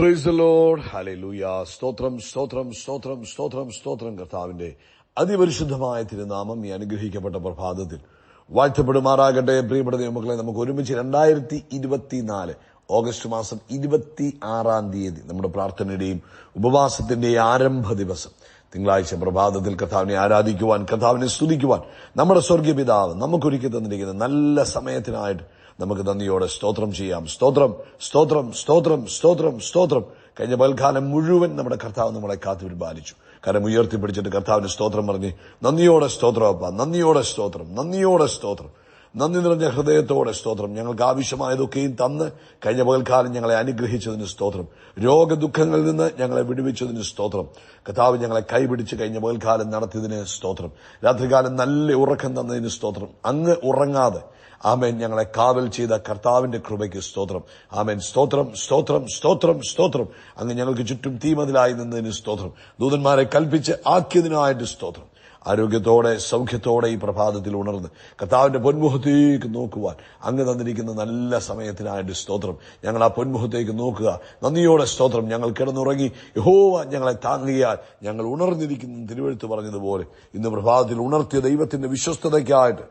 Price load hallelujah സ്തോത്രം സ്തോത്രം സ്തോത്രം സ്തോത്രം സ്തോത്രം. കർത്താവിന്റെ അതിപരിശുദ്ധമായ തിരുനാമം ഈ അനുഗ്രഹിക്കപ്പെട്ട പ്രഭാതത്തിൽ വാഴ്ത്തപ്പെടുമാറാകട്ടെ. പ്രിയപ്പെട്ട ദൈവമക്കളെ നമുക്ക് ഒരുമിച്ച് രണ്ടായിരത്തി ഇരുപത്തിനാല് ഓഗസ്റ്റ് മാസം ഇരുപത്തി ആറാം തീയതി നമ്മുടെ പ്രാർത്ഥനയുടെയും ഉപവാസത്തിന്റെയും ആരംഭ ദിവസം. തിങ്കളാഴ്ച പ്രഭാതത്തിൽ കഥാവിനെ ആരാധിക്കുവാൻ കഥാവിനെ സ്തുതിക്കുവാൻ നമ്മുടെ സ്വർഗീയ പിതാവ് നമുക്കൊരുക്കി തന്നിരിക്കുന്ന നല്ല സമയത്തിനായിട്ട് നമുക്ക് നന്ദിയോടെ സ്തോത്രം ചെയ്യാം. സ്തോത്രം സ്തോത്രം സ്തോത്രം സ്തോത്രം സ്തോത്രം. കഴിഞ്ഞ പൽക്കാലം മുഴുവൻ നമ്മുടെ കർത്താവ് നമ്മളെ കാത്തു പരിപാലിച്ചു കരം ഉയർത്തിപ്പിടിച്ചിട്ട് കർത്താവിന് സ്തോത്രം പറഞ്ഞ് നന്ദിയോടെ സ്തോത്രം അപ്പ നന്ദിയോടെ സ്തോത്രം നന്ദിയോടെ സ്തോത്രം. നന്ദി നിറഞ്ഞ ഹൃദയത്തോടെ സ്തോത്രം. ഞങ്ങൾക്ക് ആവശ്യമായതൊക്കെയും തന്ന് കഴിഞ്ഞ പകൽക്കാലം ഞങ്ങളെ അനുഗ്രഹിച്ചതിന് സ്തോത്രം. രോഗദുഃഖങ്ങളിൽ നിന്ന് ഞങ്ങളെ വിടുവിച്ചതിന് സ്തോത്രം. കഥാവ് ഞങ്ങളെ കൈപിടിച്ച് കഴിഞ്ഞ പകൽക്കാലം നടത്തിയതിന് സ്തോത്രം. രാത്രികാലം നല്ല ഉറക്കം തന്നതിന് സ്തോത്രം. അങ്ങ് ഉറങ്ങാതെ ആമേൻ. ഞങ്ങളെ കാവൽ ചെയ്ത കർത്താവിന്റെ കൃപയ്ക്ക് സ്തോത്രം. ആമേൻ. സ്തോത്രം സ്തോത്രം സ്തോത്രം സ്തോത്രം. അങ്ങ് ഞങ്ങൾക്ക് ചുറ്റും തീമതിലായി നിന്നതിന് സ്തോത്രം. ദൂതന്മാരെ കൽപ്പിച്ച് ആക്കിയതിനായിട്ട് സ്തോത്രം. ആരോഗ്യത്തോടെ സൗഖ്യത്തോടെ ഈ പ്രഭാതത്തിൽ ഉണർന്ന് കർത്താവിന്റെ പൊന്മുഖത്തേക്ക് നോക്കുവാൻ അങ്ങ് തന്നിരിക്കുന്ന നല്ല സമയത്തിനായിട്ട് സ്തോത്രം. ഞങ്ങൾ ആ പൊന്മുഖത്തേക്ക് നോക്കുക. നന്ദിയോടെ സ്തോത്രം. ഞങ്ങൾ കിടന്നുറങ്ങി. യഹോവ ഞങ്ങളെ താങ്ങിയാൽ ഞങ്ങൾ ഉണർന്നിരിക്കുന്ന തിരുവഴുത്ത് പറഞ്ഞതുപോലെ ഇന്ന് പ്രഭാതത്തിൽ ഉണർത്തിയ ദൈവത്തിന്റെ വിശ്വസ്തതയ്ക്കായിട്ട്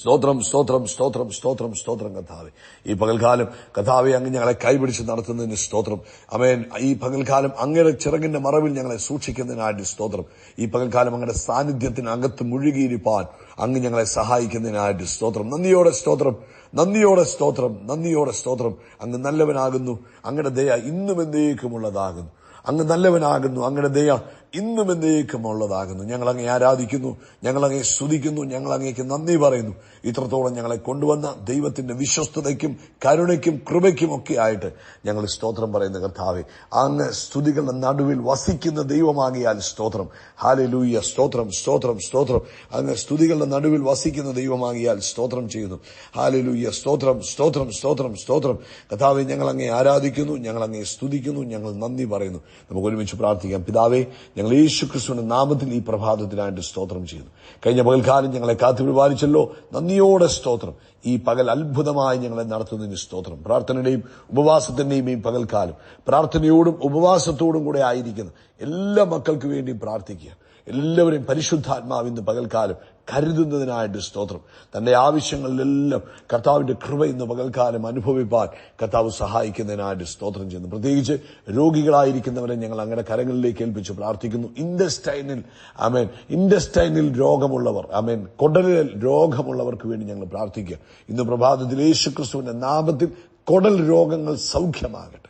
സ്തോത്രം സ്തോത്രം സ്തോത്രം സ്തോത്രം സ്തോത്രം കഥാവെ ഈ പകൽക്കാലം കഥാവെ അങ്ങ് ഞങ്ങളെ കൈപിടിച്ച് നടത്തുന്നതിന് സ്തോത്രം. അമേൻ. ഈ പകൽക്കാലം അങ്ങയുടെ ചിറകിന്റെ മറവിൽ ഞങ്ങളെ സൂക്ഷിക്കുന്നതിനായിട്ട് സ്തോത്രം. ഈ പകൽക്കാലം അങ്ങയുടെ സാന്നിധ്യത്തിനകത്ത് മുഴുകിയിരിപ്പാൻ അങ്ങ് ഞങ്ങളെ സഹായിക്കുന്നതിനായിട്ട് സ്തോത്രം. നന്ദിയോടെ സ്തോത്രം. നന്ദിയോടെ സ്തോത്രം. നന്ദിയോടെ സ്തോത്രം. അങ്ങ് നല്ലവനാകുന്നു. അങ്ങയുടെ ദയ ഇന്നും എന്നേക്കുമുള്ളതാകുന്നു. അങ്ങ് നല്ലവനാകുന്നു അങ്ങയുടെ ദയ ഇന്നും എന്നേക്കുമുള്ളതാകുന്നു ഞങ്ങൾ അങ്ങേ ആരാധിക്കുന്നു ഞങ്ങൾ അങ്ങേ സ്തുതിക്കുന്നു ഞങ്ങൾ അങ്ങേക്ക് നന്ദി പറയുന്നു. ഇത്രത്തോളം ഞങ്ങളെ കൊണ്ടുവന്ന ദൈവത്തിന്റെ വിശ്വസ്തതയ്ക്കും കരുണയ്ക്കും കൃപയ്ക്കും ഒക്കെ ആയിട്ട് ഞങ്ങൾ സ്തോത്രം പറയുന്ന കർത്താവെ. അങ്ങ് സ്തുതികളുടെ നടുവിൽ വസിക്കുന്ന ദൈവമാകിയാൽ സ്തോത്രം. ഹാലലൂയ സ്തോത്രം സ്തോത്രം സ്തോത്രം. അങ്ങ് സ്തുതികളുടെ നടുവിൽ വസിക്കുന്ന ദൈവമാകിയാൽ സ്തോത്രം ചെയ്യുന്നു. ഹാലലൂയ സ്തോത്രം സ്തോത്രം സ്തോത്രം സ്തോത്രം. കഥാവെ ഞങ്ങൾ അങ്ങേ ആരാധിക്കുന്നു ഞങ്ങൾ അങ്ങേ സ്തുതിക്കുന്നു ഞങ്ങൾ നന്ദി പറയുന്നു. നമുക്ക് ഒരുമിച്ച് പ്രാർത്ഥിക്കാം. പിതാവേ ഞങ്ങൾ യേശു ക്രിസ്തുവിന്റെ നാമത്തിൽ ഈ പ്രഭാതത്തിനായിട്ട് സ്തോത്രം ചെയ്യുന്നു. കഴിഞ്ഞ പകൽക്കാലം ഞങ്ങളെ കാത്തുപരിപാലിച്ചല്ലോ നന്ദിയോടെ സ്തോത്രം. ഈ പകൽ അത്ഭുതമായി ഞങ്ങളെ നടത്തുന്നതിന് സ്തോത്രം. പ്രാർത്ഥനയുടെയും ഉപവാസത്തിന്റെയും ഈ പകൽക്കാലം പ്രാർത്ഥനയോടും ഉപവാസത്തോടും കൂടെ ആയിരിക്കുന്നു. എല്ലാ മക്കൾക്കു വേണ്ടിയും പ്രാർത്ഥിക്കുക. എല്ലാവരെയും പരിശുദ്ധാത്മാവിന്ന് പകൽക്കാലം കരുതുന്നതിനായിട്ട് സ്തോത്രം. തന്റെ ആവശ്യങ്ങളിലെല്ലാം കർത്താവിന്റെ കൃപ ഇന്ന് പകൽക്കാലം അനുഭവിപ്പാൻ കർത്താവ് സഹായിക്കുന്നതിനായിട്ട് സ്തോത്രം ചെയ്യുന്നു. പ്രത്യേകിച്ച് രോഗികളായിരിക്കുന്നവരെ ഞങ്ങൾ അങ്ങനെ കരങ്ങളിലേക്ക് ഏൽപ്പിച്ച് പ്രാർത്ഥിക്കുന്നു. ഇൻഡസ്റ്റൈനിൽ അമേൻ ഇൻഡസ്റ്റൈനിൽ രോഗമുള്ളവർ അമേൻ കൊടലിൽ രോഗമുള്ളവർക്ക് വേണ്ടി ഞങ്ങൾ പ്രാർത്ഥിക്കുക. ഇന്ന് പ്രഭാതത്തിൽ യേശു ക്രിസ്തുവിന്റെ നാമത്തിൽ കൊടൽ രോഗങ്ങൾ സൗഖ്യമാകട്ടെ.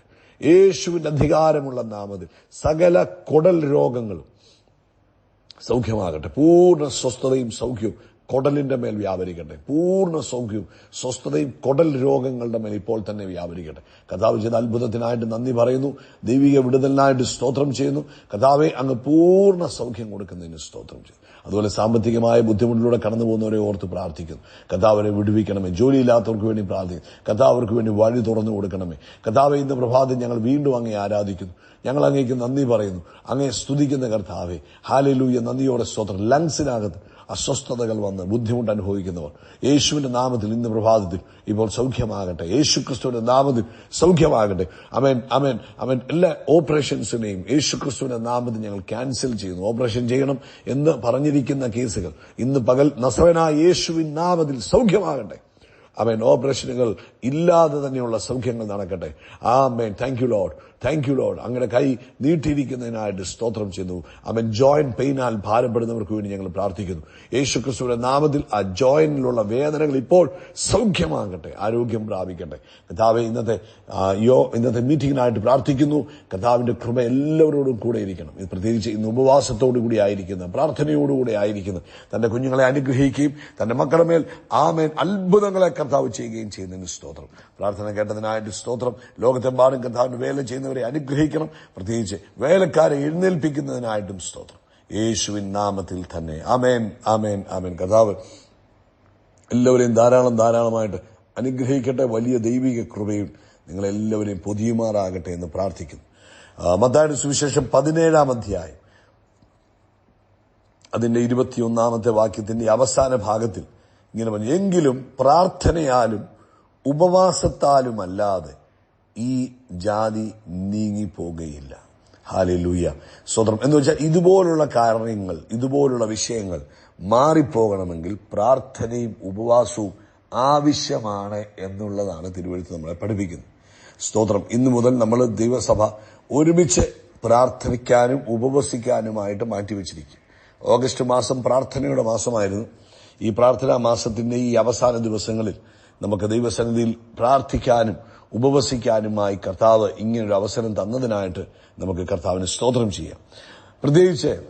യേശുവിന്റെ അധികാരമുള്ള നാമത്തിൽ സകല കൊടൽ രോഗങ്ങളും സൗഖ്യമാകട്ടെ. പൂർണ സ്വസ്ഥതയും സൗഖ്യവും. കൊടലിന്റെ മേൽ വ്യാപരിക്കട്ടെ. പൂർണ സൗഖ്യവും സ്വസ്ഥതയും കൊടൽ രോഗങ്ങളുടെ മേൽ ഇപ്പോൾ തന്നെ വ്യാപരിക്കട്ടെ. കഥാവ് ചെയ്ത അത്ഭുതത്തിനായിട്ട് നന്ദി പറയുന്നു. ദൈവിക വിടുതലിനായിട്ട് സ്തോത്രം ചെയ്യുന്നു. കഥാവെ അങ്ങ് പൂർണ സൗഖ്യം കൊടുക്കുന്നതിന് സ്തോത്രം ചെയ്യുന്നു അതുപോലെ സാമ്പത്തികമായ ബുദ്ധിമുട്ടിലൂടെ കടന്നു പോകുന്നവരെ ഓർത്ത് പ്രാർത്ഥിക്കുന്നു. കഥാവരെ വിടുവിക്കണമേ. ജോലിയില്ലാത്തവർക്ക് വേണ്ടി പ്രാർത്ഥിക്കുന്നു. കഥാവർക്ക് വേണ്ടി വഴി തുറന്നു കൊടുക്കണമേ. കഥാവെ ഇന്ന് പ്രഭാതം ഞങ്ങൾ വീണ്ടും അങ്ങേ ആരാധിക്കുന്നു. ഞങ്ങൾ അങ്ങേക്ക് നന്ദി പറയുന്നു. അങ്ങേ സ്തുതിക്കുന്ന കർത്താവെ ഹാലലൂയ നന്ദിയോടെ സ്തോത്രം. ലങ്സിനകത്ത് അസ്വസ്ഥതകൾ വന്ന് ബുദ്ധിമുട്ട് അനുഭവിക്കുന്നവർ. യേശുവിന്റെ നാമത്തിൽ ഇന്ന് പ്രഭാതത്തിൽ ഇപ്പോൾ സൗഖ്യമാകട്ടെ. യേശു ക്രിസ്തുവിന്റെ നാമത്തിൽ സൗഖ്യമാകട്ടെ. അമേൻ അമേൻ അമേൻ. എല്ലാ ഓപ്പറേഷൻസിനെയും യേശു ക്രിസ്തുവിന്റെ നാമത്തിൽ ഞങ്ങൾ ക്യാൻസൽ ചെയ്യുന്നു. ഓപ്പറേഷൻ ചെയ്യണം എന്ന് പറഞ്ഞിരിക്കുന്ന കേസുകൾ ഇന്ന് പകൽ നസവനായ യേശുവിൻ നാമത്തിൽ സൗഖ്യമാകട്ടെ. അവൻ ഓപ്പറേഷനുകൾ ഇല്ലാതെ തന്നെയുള്ള സൗഖ്യങ്ങൾ നടക്കട്ടെ. Amen thank you lord thank you lord അങ്ങനെ കൈ നീട്ടിയിരിക്കുന്നതിനായിട്ട് സ്തോത്രം ചെയ്യുന്നു. അവൻ ജോയിന്റ് പെയിനാൽ ഭാരപ്പെടുന്നവർക്ക് വേണ്ടി ഞങ്ങൾ പ്രാർത്ഥിക്കുന്നു. യേശു ക്രിസ്തുവിന്റെ നാമത്തിൽ ആ ജോയിനിലുള്ള വേദനകൾ ഇപ്പോൾ സൗഖ്യമാകട്ടെ. ആരോഗ്യം പ്രാപിക്കട്ടെ. കഥാവെ ഇന്നത്തെ യോ ഇന്നത്തെ മീറ്റിംഗിനായിട്ട് പ്രാർത്ഥിക്കുന്നു. കഥാവിന്റെ കൃപ എല്ലാവരോടും കൂടെ ഇരിക്കണം. ഇത് പ്രത്യേകിച്ച് ഇന്ന് ഉപവാസത്തോടു കൂടി ആയിരിക്കുന്നു. പ്രാർത്ഥനയോടുകൂടി ആയിരിക്കുന്നു. തന്റെ കുഞ്ഞുങ്ങളെ അനുഗ്രഹിക്കുകയും തന്റെ മക്കളുടെ മേൽ ആമേൻ അത്ഭുതങ്ങളെ കർത്താവ് ചെയ്യുകയും ചെയ്യുന്നതിന് സ്തോത്രം. പ്രാർത്ഥന കേട്ടതിനായിട്ട് സ്തോത്രം. ലോകത്തെമ്പാടും കർത്താവിന് വേല ചെയ്യുന്നവരെ അനുഗ്രഹിക്കണം. പ്രത്യേകിച്ച് വേലക്കാരെ എഴുന്നേൽപ്പിക്കുന്നതിനായിട്ടും സ്തോത്രം. യേശുവിൻ നാമത്തിൽ തന്നെ. അമേൻ അമേൻ അമേൻ കർത്താവ് എല്ലാവരെയും ധാരാളം ധാരാളമായിട്ട് അനുഗ്രഹിക്കട്ടെ. വലിയ ദൈവിക കൃപയും നിങ്ങളെല്ലാവരെയും പൊതിയുമാറാകട്ടെ എന്ന് പ്രാർത്ഥിക്കുന്നു. ആ, മത്തായിയുടെ സുവിശേഷം പതിനേഴാം അധ്യായം. അതിന്റെ ഇരുപത്തിയൊന്നാമത്തെ വാക്യത്തിന്റെ അവസാന ഭാഗത്തിൽ ഇങ്ങനെ പറഞ്ഞു. എങ്കിലും പ്രാർത്ഥനയാലും ഉപവാസത്താലുമല്ലാതെ ഈ ജാതി നീങ്ങിപ്പോകുകയില്ല ഹാലലൂയ. സ്വതന്ത്രം. എന്ന് വെച്ചാൽ ഇതുപോലുള്ള കാരണങ്ങൾ ഇതുപോലുള്ള വിഷയങ്ങൾ മാറിപ്പോകണമെങ്കിൽ പ്രാർത്ഥനയും ഉപവാസവും ആവശ്യമാണ് എന്നുള്ളതാണ് തിരുവഴുത്ത് നമ്മളെ പഠിപ്പിക്കുന്നത്. സ്തോത്രം. ഇന്നു മുതൽ നമ്മൾ ദൈവസഭ ഒരുമിച്ച് പ്രാർത്ഥിക്കാനും ഉപവസിക്കാനുമായിട്ട് മാറ്റിവെച്ചിരിക്കും. ഓഗസ്റ്റ് മാസം പ്രാർത്ഥനയുടെ മാസമായിരുന്നു. ഈ പ്രാർത്ഥനാ മാസത്തിന്റെ ഈ അവസാന ദിവസങ്ങളിൽ നമുക്ക് ദൈവസന്നിധിയിൽ പ്രാർത്ഥിക്കാനും ഉപവസിക്കാനുമായി കർത്താവ് ഇങ്ങനൊരു അവസരം തന്നതിനായിട്ട് നമുക്ക് കർത്താവിന് സ്തോത്രം ചെയ്യാം. പ്രത്യേകിച്ച്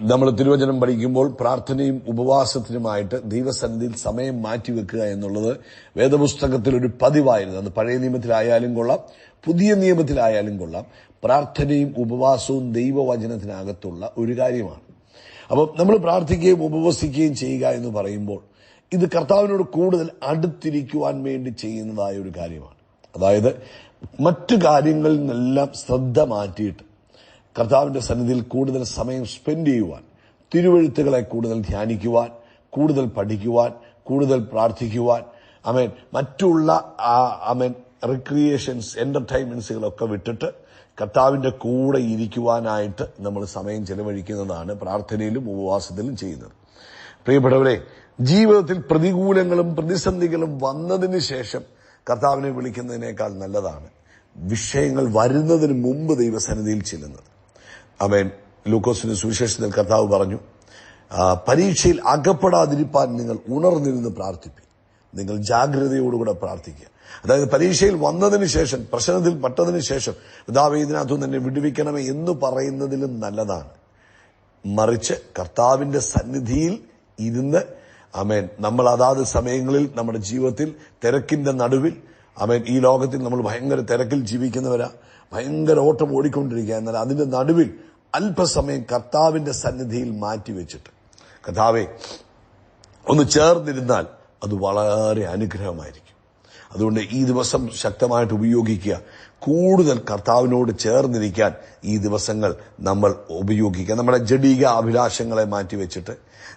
നമ്മൾ തിരുവചനം പഠിക്കുമ്പോൾ പ്രാർത്ഥനയും ഉപവാസത്തിനുമായിട്ട് ദൈവസന്നിധിയിൽ സമയം മാറ്റിവെക്കുക എന്നുള്ളത് വേദപുസ്തകത്തിൽ ഒരു പതിവായിരുന്നു. അത് പഴയ നിയമത്തിലായാലും കൊള്ളാം പുതിയ നിയമത്തിലായാലും കൊള്ളാം. പ്രാർത്ഥനയും ഉപവാസവും ദൈവവചനത്തിനകത്തുള്ള ഒരു കാര്യമാണ്. അപ്പോൾ നമ്മൾ പ്രാർത്ഥിക്കുകയും ഉപവസിക്കുകയും ചെയ്യുക എന്ന് പറയുമ്പോൾ ഇത് കർത്താവിനോട് കൂടുതൽ അടുത്തിരിക്കുവാൻ വേണ്ടി ചെയ്യുന്നതായ ഒരു കാര്യമാണ്. അതായത് മറ്റു കാര്യങ്ങളിൽ നിന്നെല്ലാം ശ്രദ്ധ മാറ്റിയിട്ട് കർത്താവിന്റെ സന്നിധിയിൽ കൂടുതൽ സമയം സ്പെൻഡ് ചെയ്യുവാൻ തിരുവഴുത്തുകളെ കൂടുതൽ ധ്യാനിക്കുവാൻ കൂടുതൽ പഠിക്കുവാൻ കൂടുതൽ പ്രാർത്ഥിക്കുവാൻ അമേൻ മറ്റുള്ള ആ അമേൻ റിക്രിയേഷൻസ് എന്റർടൈൻമെന്റ്സുകളൊക്കെ വിട്ടിട്ട് കർത്താവിന്റെ കൂടെ ഇരിക്കുവാനായിട്ട് നമ്മൾ സമയം ചെലവഴിക്കുന്നതാണ് പ്രാർത്ഥനയിലും ഉപവാസത്തിലും ചെയ്യുന്നത്. പ്രിയപ്പെട്ടവരെ ജീവിതത്തിൽ പ്രതികൂലങ്ങളും പ്രതിസന്ധികളും വന്നതിന് ശേഷം കർത്താവിനെ വിളിക്കുന്നതിനേക്കാൾ നല്ലതാണ് വിഷയങ്ങൾ വരുന്നതിന് മുമ്പ് ദൈവസന്നിധിയിൽ ചെല്ലുന്നത്. അവൻ ലൂക്കോസിന്റെ സുവിശേഷത്തിൽ കർത്താവ് പറഞ്ഞു പരീക്ഷയിൽ അകപ്പെടാതിരിപ്പാൻ നിങ്ങൾ ഉണർന്നിരുന്ന് പ്രാർത്ഥിപ്പി നിങ്ങൾ ജാഗ്രതയോടുകൂടെ പ്രാർത്ഥിക്കുക. അതായത് പരീക്ഷയിൽ വന്നതിന് ശേഷം പ്രശ്നത്തിൽ പെട്ടതിന് ശേഷം പിതാവ് ഇതിനകത്തു നിന്നെ വിടുവിക്കണമേ എന്ന് പറയുന്നതിലും നല്ലതാണ്. മറിച്ച് കർത്താവിന്റെ സന്നിധിയിൽ ഇരുന്ന് അമേൻ നമ്മൾ അതാത് സമയങ്ങളിൽ നമ്മുടെ ജീവിതത്തിൽ തിരക്കിന്റെ നടുവിൽ അമേൻ ഈ ലോകത്തിൽ നമ്മൾ ഭയങ്കര തിരക്കിൽ ജീവിക്കുന്നവരാ ഭയങ്കര ഓട്ടം ഓടിക്കൊണ്ടിരിക്കുക എന്നാൽ അതിന്റെ നടുവിൽ അല്പസമയം കർത്താവിന്റെ സന്നിധിയിൽ മാറ്റിവെച്ചിട്ട്. കർത്താവെ ഒന്ന് ചേർന്നിരുന്നാൽ അത് വളരെ അനുഗ്രഹമായിരിക്കും. അതുകൊണ്ട് ഈ ദിവസം ശക്തമായിട്ട് ഉപയോഗിക്കുക. കൂടുതൽ കർത്താവിനോട് ചേർന്നിരിക്കാൻ ഈ ദിവസങ്ങൾ നമ്മൾ ഉപയോഗിക്കുക. നമ്മുടെ ജഡീക അഭിലാഷങ്ങളെ മാറ്റിവെച്ചിട്ട്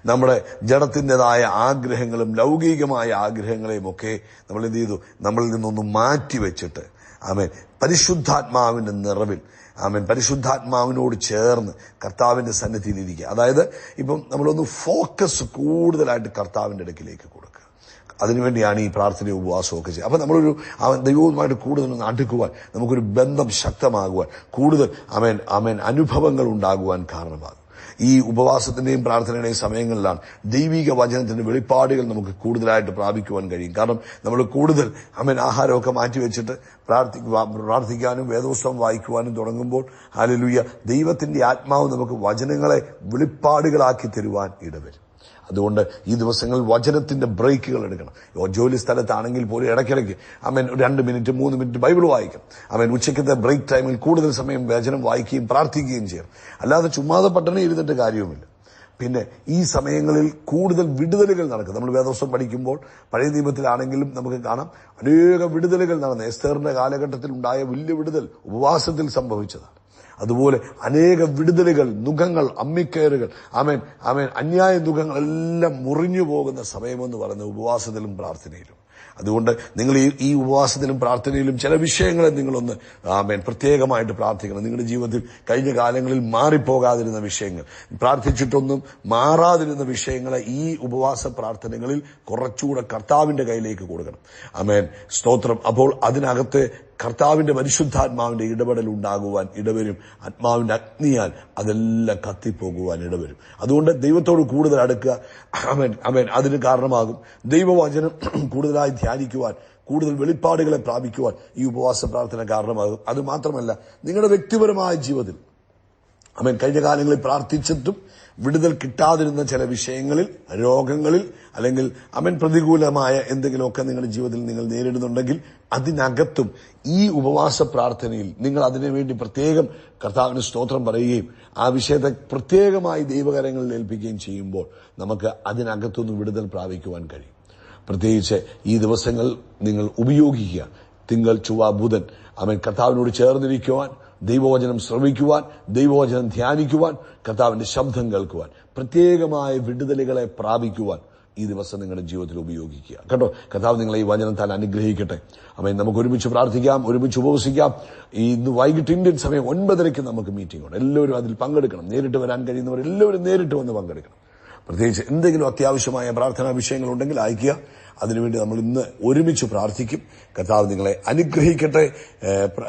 നമ്മുടെ ജഡത്തിന്റെതായ ആഗ്രഹങ്ങളും ലൗകികമായ ആഗ്രഹങ്ങളെയും ഒക്കെ നമ്മൾ എന്ത് ചെയ്തു? നമ്മളിൽ നിന്നൊന്ന് മാറ്റിവെച്ചിട്ട് ആമേൻ പരിശുദ്ധാത്മാവിന്റെ നിറവിൽ ആമേൻ പരിശുദ്ധാത്മാവിനോട് ചേർന്ന് കർത്താവിന്റെ സന്നിധിയിൽ ഇരിക്കുക. അതായത് ഇപ്പം നമ്മളൊന്ന് ഫോക്കസ് കൂടുതലായിട്ട് കർത്താവിന്റെ അടുക്കിലേക്ക് കൊടുക്കുക. അതിനുവേണ്ടിയാണ് ഈ പ്രാർത്ഥനയും ഉപവാസവും ഒക്കെ ചെയ്യുക. അപ്പം നമ്മളൊരു അവൻ ദൈവവുമായിട്ട് കൂടുതൽ ഒന്ന് അടുക്കുവാൻ നമുക്കൊരു ബന്ധം ശക്തമാകുവാൻ കൂടുതൽ അമേൻ അമേൻ അനുഭവങ്ങൾ ഉണ്ടാകുവാൻ കാരണമാകും. ഈ ഉപവാസത്തിന്റെയും പ്രാർത്ഥനയുടെയും സമയങ്ങളിലാണ് ദൈവിക വചനത്തിന്റെ വെളിപ്പാടുകൾ നമുക്ക് കൂടുതലായിട്ട് പ്രാപിക്കുവാൻ കഴിയും. കാരണം നമ്മൾ കൂടുതൽ അമ്മൻ ആഹാരമൊക്കെ മാറ്റിവെച്ചിട്ട് പ്രാർത്ഥി പ്രാർത്ഥിക്കാനും വേദപുസ്തകം വായിക്കുവാനും തുടങ്ങുമ്പോൾ ഹാലലുയ്യ ദൈവത്തിന്റെ ആത്മാവ് നമുക്ക് വചനങ്ങളെ വെളിപ്പാടുകളാക്കി തരുവാൻ ഇടവരും. അതുകൊണ്ട് ഈ ദിവസങ്ങളിൽ വചനത്തിന്റെ ബ്രേക്കുകൾ എടുക്കണം. ജോലി സ്ഥലത്താണെങ്കിൽ പോലും ഇടയ്ക്കിടയ്ക്ക് അമേൻ രണ്ട് മിനിറ്റ് മൂന്ന് മിനിറ്റ് ബൈബിൾ വായിക്കും. അമേൻ ഉച്ചയ്ക്കത്തെ ബ്രേക്ക് ടൈമിൽ കൂടുതൽ സമയം വചനം വായിക്കുകയും പ്രാർത്ഥിക്കുകയും ചെയ്യണം. അല്ലാതെ ചുമ്മാതെ പട്ടണം ഇരുന്നിട്ട് കാര്യവുമില്ല. പിന്നെ ഈ സമയങ്ങളിൽ കൂടുതൽ വിടുതലുകൾ നടക്കും. നമ്മൾ വേദോസം പഠിക്കുമ്പോൾ പഴയ നിയമത്തിലാണെങ്കിലും നമുക്ക് കാണാം അനേക വിടുതലുകൾ നടന്നു. എസ്തേറിന്റെ കാലഘട്ടത്തിൽ ഉണ്ടായ വലിയ വിടുതൽ ഉപവാസത്തിൽ സംഭവിച്ചതാണ്. അതുപോലെ അനേക വിടുതലുകൾ നുഖങ്ങൾ അമ്മിക്കയറുകൾ. ആമേൻ ആമേൻ. അന്യായ നുഖങ്ങളെല്ലാം മുറിഞ്ഞു പോകുന്ന സമയമെന്ന് പറയുന്ന ഉപവാസത്തിലും പ്രാർത്ഥനയിലും. അതുകൊണ്ട് നിങ്ങൾ ഈ ഈ ഉപവാസത്തിലും പ്രാർത്ഥനയിലും ചില വിഷയങ്ങളെ നിങ്ങളൊന്ന് ആമേൻ പ്രത്യേകമായിട്ട് പ്രാർത്ഥിക്കണം. നിങ്ങളുടെ ജീവിതത്തിൽ കഴിഞ്ഞ കാലങ്ങളിൽ മാറിപ്പോകാതിരുന്ന വിഷയങ്ങൾ പ്രാർത്ഥിച്ചിട്ടൊന്നും മാറാതിരുന്ന വിഷയങ്ങളെ ഈ ഉപവാസ പ്രാർത്ഥനകളിൽ കുറച്ചുകൂടെ കർത്താവിന്റെ കയ്യിലേക്ക് കൊടുക്കണം. ആമേൻ. സ്തോത്രം. അപ്പോൾ അതിനകത്ത് കർത്താവിന്റെ പരിശുദ്ധാത്മാവിന്റെ ഇടപെടൽ ഉണ്ടാകുവാൻ ഇടവരും. ആത്മാവിന്റെ അഗ്നിയാൽ അതെല്ലാം കത്തിപ്പോകുവാൻ ഇടവരും. അതുകൊണ്ട് ദൈവത്തോട് കൂടുതൽ അടുക്കുക. അമേൻ അമേൻ അതിന് കാരണമാകും. ദൈവവചനം കൂടുതലായി ധ്യാനിക്കുവാൻ കൂടുതൽ വെളിപ്പാടുകളെ പ്രാപിക്കുവാൻ ഈ ഉപവാസ പ്രാർത്ഥന കാരണമാകും. അത് മാത്രമല്ല നിങ്ങളുടെ വ്യക്തിപരമായ ജീവിതത്തിൽ അവൻ കഴിഞ്ഞ കാലങ്ങളിൽ പ്രാർത്ഥിച്ചിട്ടും വിടുതൽ കിട്ടാതിരുന്ന ചില വിഷയങ്ങളിൽ രോഗങ്ങളിൽ അല്ലെങ്കിൽ അവൻ പ്രതികൂലമായ എന്തെങ്കിലുമൊക്കെ നിങ്ങളുടെ ജീവിതത്തിൽ നിങ്ങൾ നേരിടുന്നുണ്ടെങ്കിൽ അതിനകത്തും ഈ ഉപവാസ പ്രാർത്ഥനയിൽ നിങ്ങൾ അതിനുവേണ്ടി പ്രത്യേകം കർത്താവിന് സ്തോത്രം പറയുകയും ആ വിഷയത്തെ പ്രത്യേകമായി ദൈവകരങ്ങളിൽ ഏൽപ്പിക്കുകയും ചെയ്യുമ്പോൾ നമുക്ക് അതിനകത്തുനിന്ന് വിടുതൽ പ്രാപിക്കുവാൻ കഴിയും. പ്രത്യേകിച്ച് ഈ ദിവസങ്ങൾ നിങ്ങൾ ഉപയോഗിക്കുക. തിങ്കൾ ചൊവ്വ ബുധൻ. അവൻ കർത്താവിനോട് ചേർന്നിരിക്കുവാൻ ദൈവവചനം ശ്രവിക്കുവാൻ ദൈവവചനം ധ്യാനിക്കുവാൻ കർത്താവിന്റെ ശബ്ദം കേൾക്കുവാൻ പ്രത്യേകമായ വിടുതലുകളെ പ്രാപിക്കുവാൻ ഈ ദിവസം നിങ്ങളുടെ ജീവിതത്തിൽ ഉപയോഗിക്കുക. കേട്ടോ കഥാവ് നിങ്ങളെ ഈ വചനം താൻ അനുഗ്രഹിക്കട്ടെ. അമ്മ നമുക്ക് ഒരുമിച്ച് പ്രാർത്ഥിക്കാം ഒരുമിച്ച് ഉപവസിക്കാം. ഈ ഇന്ന് വൈകിട്ട് ഇന്ത്യൻ സമയം ഒൻപതരയ്ക്ക് നമുക്ക് മീറ്റിംഗ് ഉണ്ട്. എല്ലാവരും അതിൽ പങ്കെടുക്കണം. നേരിട്ട് വരാൻ കഴിയുന്നവർ എല്ലാവരും നേരിട്ട് വന്ന് പങ്കെടുക്കണം. പ്രത്യേകിച്ച് എന്തെങ്കിലും അത്യാവശ്യമായ പ്രാർത്ഥനാ വിഷയങ്ങൾ ഉണ്ടെങ്കിൽ അയക്കുക അതിനുവേണ്ടി നമ്മൾ ഇന്ന് ഒരുമിച്ച് പ്രാർത്ഥിക്കും. കർത്താവ് നിങ്ങളെ അനുഗ്രഹിക്കട്ടെ.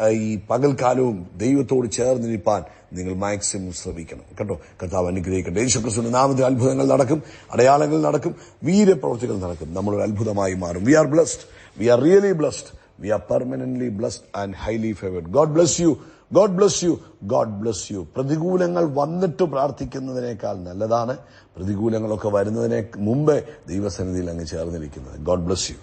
ഈ പകൽക്കാലവും ദൈവത്തോട് ചേർന്ന് നിൽപ്പാൻ നിങ്ങൾ മാക്സിമം ശ്രമിക്കണം. കേട്ടോ? കർത്താവ് അനുഗ്രഹിക്കട്ടെ. യേശുക്രിസ്തുവിന്റെ നാമത്തിൽ അത്ഭുതങ്ങൾ നടക്കും അടയാളങ്ങൾ നടക്കും വീരപ്രവൃത്തികൾ നടക്കും. നമ്മളൊരു അത്ഭുതമായി മാറും. We are blessed we are really blessed we are permanently blessed and highly favoured God bless you God bless you God bless you പ്രതികൂലങ്ങൾ വന്നിട്ട് പ്രാർത്ഥിക്കുന്നതിനേക്കാൾ നല്ലതാണ്. പ്രതികൂലങ്ങളൊക്കെ വരുന്നതിനെ മുമ്പേ ദൈവസന്നിധിയിൽ അങ്ങ് ചേർന്നിരിക്കുന്നത്. God bless U